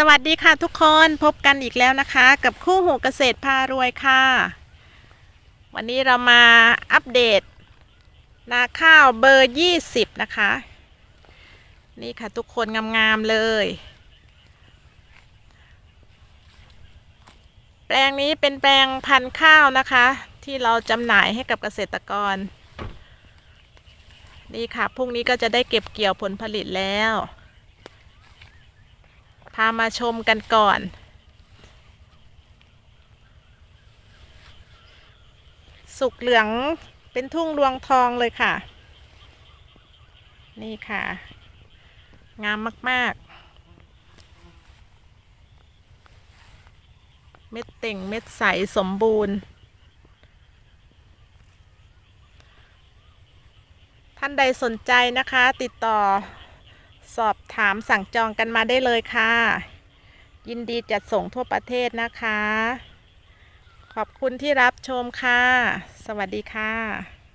สวัสดีค่ะทุกคนพบกันอีกแล้วนะคะ กับคู่หูเกษตรพารวยค่ะ วันนี้เรามาอัปเดต นาข้าวเบอร์ 20 นะคะ นี่ค่ะทุกคนงามๆเลย แปลงนี้เป็นแปลงพันธุ์ข้าวนะคะ ที่เราจำหน่ายให้กับเกษตรกร นี่ค่ะพรุ่งนี้ก็จะได้เก็บเกี่ยวผลผลิตแล้ว พามาชมกันก่อน สุกเหลืองเป็นทุ่งรวงทองเลยค่ะ นี่ค่ะ งามมาก ๆ เม็ดเต่งเม็ดใสสมบูรณ์ ท่านใดสนใจนะคะติดต่อ สอบถามสั่งจองกันมาได้เลยค่ะ ยินดีจัดส่งทั่วประเทศนะคะ ขอบคุณที่รับชมค่ะ สวัสดีค่ะ